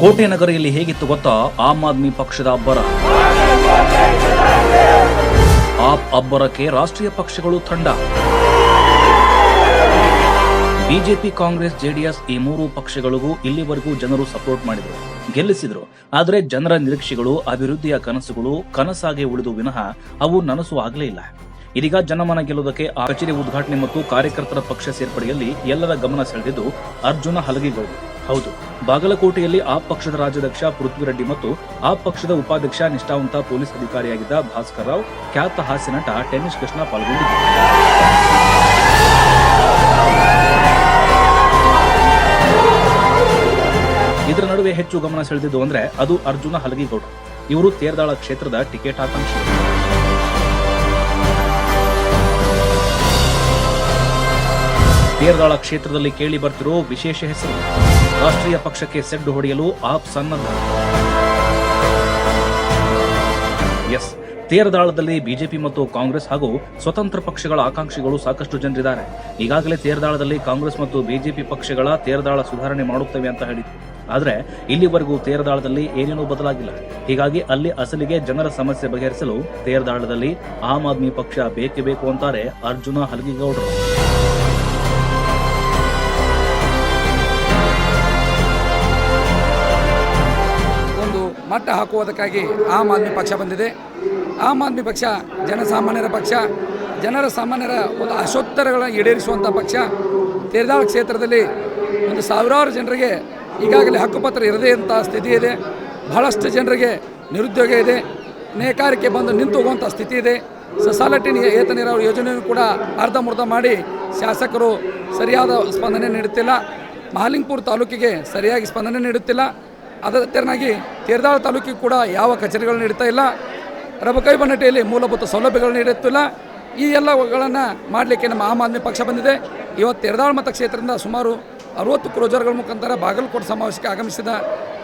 ಕೋಟೆ ನಗರಿಯಲ್ಲಿ ಹೇಗಿತ್ತು ಗೊತ್ತಾ? ಆಮ್ ಆದ್ಮಿ ಪಕ್ಷದ ಅಬ್ಬರ. ಆಪ್ ಅಬ್ಬರಕ್ಕೆ ರಾಷ್ಟ್ರೀಯ ಪಕ್ಷಗಳು ತಂಡ. ಬಿಜೆಪಿ, ಕಾಂಗ್ರೆಸ್, ಜೆಡಿಎಸ್ ಈ ಮೂರು ಪಕ್ಷಗಳಿಗೂ ಇಲ್ಲಿವರೆಗೂ ಜನರು ಸಪೋರ್ಟ್ ಮಾಡಿದರು, ಗೆಲ್ಲಿಸಿದ್ರು. ಆದರೆ ಜನರ ನಿರೀಕ್ಷೆಗಳು, ಅಭಿವೃದ್ಧಿಯ ಕನಸುಗಳು ಕನಸಾಗಿ ಉಳಿದು ವಿನಃ ಅವು ನನಸು ಆಗಲೇ ಇಲ್ಲ. ಇದೀಗ ಜನಮನ ಗೆಲ್ಲುವುದಕ್ಕೆ ಆ ಕಚೇರಿ ಉದ್ಘಾಟನೆ ಮತ್ತು ಕಾರ್ಯಕರ್ತರ ಪಕ್ಷ ಸೇರ್ಪಡೆಯಲ್ಲಿ ಎಲ್ಲರ ಗಮನ ಸೆಳೆದಿದ್ದು ಅರ್ಜುನ ಹಲಗಿಗೌಡ. ಹೌದು. ಬಾಗಲಕೋಟೆಯಲ್ಲಿ ಆ ಪಕ್ಷದ ರಾಜ್ಯಾಧ್ಯಕ್ಷ ಪೃಥ್ವಿರೆಡ್ಡಿ ಮತ್ತು ಆ ಪಕ್ಷದ ಉಪಾಧ್ಯಕ್ಷ ನಿಷ್ಠಾವಂತ ಪೊಲೀಸ್ ಅಧಿಕಾರಿಯಾಗಿದ್ದ ಭಾಸ್ಕರ್ ರಾವ್ ಖ್ಯಾತ ಹಾಸ್ಯ ನಟ ಟೆನ್ನಿಸ್ ಕೃಷ್ಣ ಪಾಲ್ಗೊಂಡಿದ್ದರು. ಇದರ ನಡುವೆ ಹೆಚ್ಚು ಗಮನ ಸೆಳೆದಿದ್ದು ಅಂದ್ರೆ ಅದು ಅರ್ಜುನ ಹಲಗಿಗೌಡ. ಇವರು ತೇರ್ದಾಳ ಕ್ಷೇತ್ರದ ಟಿಕೆಟ್ ಆಕಾಂಕ್ಷಿ. ತೇರ್ದಾಳ ಕ್ಷೇತ್ರದಲ್ಲಿ ಕೇಳಿ ಬರ್ತಿರೋ ವಿಶೇಷ ಹೆಸರು ರಾಷ್ಟ್ರೀಯ ಪಕ್ಷಕ್ಕೆ ಸೆಡ್ಡು ಹೊಡೆಯಲು ಆಪ್ ಸನ್ನದ್ಧ. ಎಸ್, ತೇರದಾಳದಲ್ಲಿ ಬಿಜೆಪಿ ಮತ್ತು ಕಾಂಗ್ರೆಸ್ ಹಾಗೂ ಸ್ವತಂತ್ರ ಪಕ್ಷಗಳ ಆಕಾಂಕ್ಷಿಗಳು ಸಾಕಷ್ಟು ಜನರಿದ್ದಾರೆ. ಈಗಾಗಲೇ ತೇರದಾಳದಲ್ಲಿ ಕಾಂಗ್ರೆಸ್ ಮತ್ತು ಬಿಜೆಪಿ ಪಕ್ಷಗಳ ತೇರದಾಳ ಸುಧಾರಣೆ ಮಾಡುತ್ತವೆ ಅಂತ ಹೇಳಿತು ಆದರೆ ಇಲ್ಲಿವರೆಗೂ ತೇರದಾಳದಲ್ಲಿ ಏನೇನೂ ಬದಲಾಗಿಲ್ಲ. ಹೀಗಾಗಿ ಅಲ್ಲಿ ಅಸಲಿಗೆ ಜನರ ಸಮಸ್ಯೆ ಬಗೆಹರಿಸಲು ತೇರದಾಳದಲ್ಲಿ ಆಮ್ ಆದ್ಮಿ ಪಕ್ಷ ಬೇಕೇ ಬೇಕು ಅಂತಾರೆ ಅರ್ಜುನ ಹಲಗಿಗೌಡರು. ಮಟ್ಟ ಹಾಕುವುದಕ್ಕಾಗಿ ಆಮ್ ಆದ್ಮಿ ಪಕ್ಷ ಬಂದಿದೆ. ಆಮ್ ಆದ್ಮಿ ಪಕ್ಷ ಜನಸಾಮಾನ್ಯರ ಪಕ್ಷ, ಜನರ ಸಾಮಾನ್ಯರ ಒಂದು ಅಶೋತ್ತರಗಳನ್ನು ಈಡೇರಿಸುವಂಥ ಪಕ್ಷ. ತೇರ್ದಾಳ ಕ್ಷೇತ್ರದಲ್ಲಿ ಒಂದು ಸಾವಿರಾರು ಜನರಿಗೆ ಈಗಾಗಲೇ ಹಕ್ಕುಪತ್ರ ಇರದೇ ಅಂತ ಸ್ಥಿತಿ ಇದೆ. ಬಹಳಷ್ಟು ಜನರಿಗೆ ನಿರುದ್ಯೋಗ ಇದೆ. ನೇಕಾರಿಕೆ ಬಂದು ನಿಂತು ಹೋಗುವಂಥ ಸ್ಥಿತಿ ಇದೆ. ಸಸಾಲಟಿ ನೀ- ಏತ ನೀರಾವರಿ ಯೋಜನೆಯನ್ನು ಕೂಡ ಅರ್ಧ ಮುರ್ಧ ಮಾಡಿ ಶಾಸಕರು ಸರಿಯಾದ ಸ್ಪಂದನೆ ನೀಡುತ್ತಿಲ್ಲ. ಮಹಾಲಿಂಗ್ಪುರ್ ತಾಲೂಕಿಗೆ ಸರಿಯಾಗಿ ಸ್ಪಂದನೆ ನೀಡುತ್ತಿಲ್ಲ. ಅದರ ತೆರನಾಗಿ ತೇರದಾಳ ತಾಲೂಕಿಗೆ ಕೂಡ ಯಾವ ಕಚೇರಿಗಳು ನೀಡ್ತಾ ಇಲ್ಲ. ರಬಕೈ ಬನ್ನಟ್ಟಿಯಲ್ಲಿ ಮೂಲಭೂತ ಸೌಲಭ್ಯಗಳು ನೀಡುತ್ತಿಲ್ಲ ಈ ಎಲ್ಲಗಳನ್ನು ಮಾಡಲಿಕ್ಕೆ ನಮ್ಮ ಆಮ್ ಆದ್ಮಿ ಪಕ್ಷ ಬಂದಿದೆ. ಇವತ್ತು ತೇರದಾಳ ಮತಕ್ಷೇತ್ರದಿಂದ ಸುಮಾರು ಅರವತ್ತು ಕ್ರೋಜರ್ಗಳ ಮುಖಾಂತರ ಬಾಗಲಕೋಟೆ ಸಮಾವೇಶಕ್ಕೆ ಆಗಮಿಸಿದ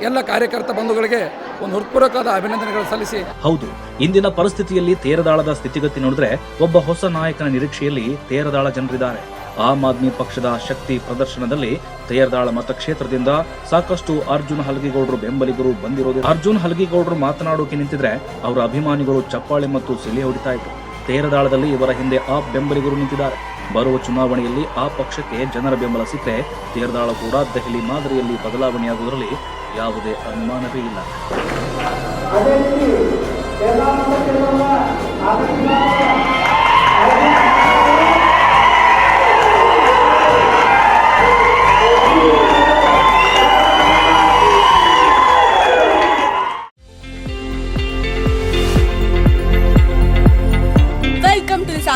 ಎಲ್ಲ ಕಾರ್ಯಕರ್ತ ಬಂಧುಗಳಿಗೆ ಒಂದು ಹೃತ್ಪೂರ್ವಕವಾದ ಅಭಿನಂದನೆಗಳು ಸಲ್ಲಿಸಿ. ಹೌದು, ಇಂದಿನ ಪರಿಸ್ಥಿತಿಯಲ್ಲಿ ತೇರದಾಳದ ಸ್ಥಿತಿಗತಿ ನೋಡಿದ್ರೆ ಒಬ್ಬ ಹೊಸ ನಾಯಕನ ನಿರೀಕ್ಷೆಯಲ್ಲಿ ತೇರದಾಳ ಜನರಿದ್ದಾರೆ. ಆಮ್ ಆದ್ಮಿ ಪಕ್ಷದ ಶಕ್ತಿ ಪ್ರದರ್ಶನದಲ್ಲಿ ತೇರದಾಳ ಮತಕ್ಷೇತ್ರದಿಂದ ಸಾಕಷ್ಟು ಅರ್ಜುನ್ ಹಲಗಿಗೌಡರು ಬೆಂಬಲಿಗರು ಬಂದಿರೋದು. ಅರ್ಜುನ್ ಹಲಗಿಗೌಡರು ಮಾತನಾಡೋಕೆ ನಿಂತಿದ್ರೆ ಅವರ ಅಭಿಮಾನಿಗಳು ಚಪ್ಪಾಳೆ ಮತ್ತು ಸಿಲೆ ಹೊಡಿತಾ ಇದ್ರು. ತೇರದಾಳದಲ್ಲಿ ಇವರ ಹಿಂದೆ ಆ ಬೆಂಬಲಿಗರು ನಿಂತಿದ್ದಾರೆ. ಬರುವ ಚುನಾವಣೆಯಲ್ಲಿ ಆ ಪಕ್ಷಕ್ಕೆ ಜನರ ಬೆಂಬಲ ಸಿಕ್ಕರೆ ತೇರದಾಳ ಕೂಡ ದೆಹಲಿ ಮಾದರಿಯಲ್ಲಿ ಬದಲಾವಣೆಯಾಗುವುದರಲ್ಲಿ ಯಾವುದೇ ಅನುಮಾನವೇ ಇಲ್ಲ. Welcome to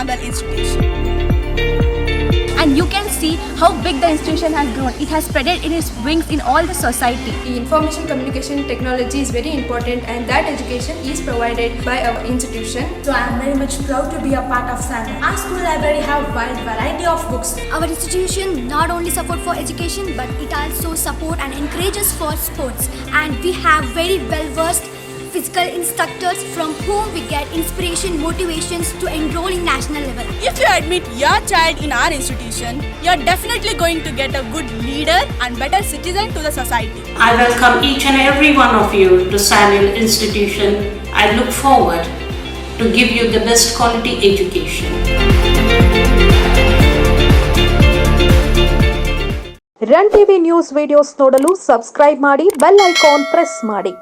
the Sambal Institution. and you can see how big the institution has grown. It has spreaded in its wings in all the society. The information communication technology is very important and that education is provided by our institution. So I am very much proud to be a part of SANA. Our school library have wide variety of books. Our institution not only support for education but it also support and encourages for sports and we have very well versed physical instructors from whom we get inspiration motivations to enroll in national level. If you admit your child in our institution, you are definitely going to get a good leader and better citizen to the society. I welcome each and every one of you to Sanil Institution. I look forward to give you the best quality education. Run TV news videos ನೋಡಲು subscribe ಮಾಡಿ bell icon press ಮಾಡಿ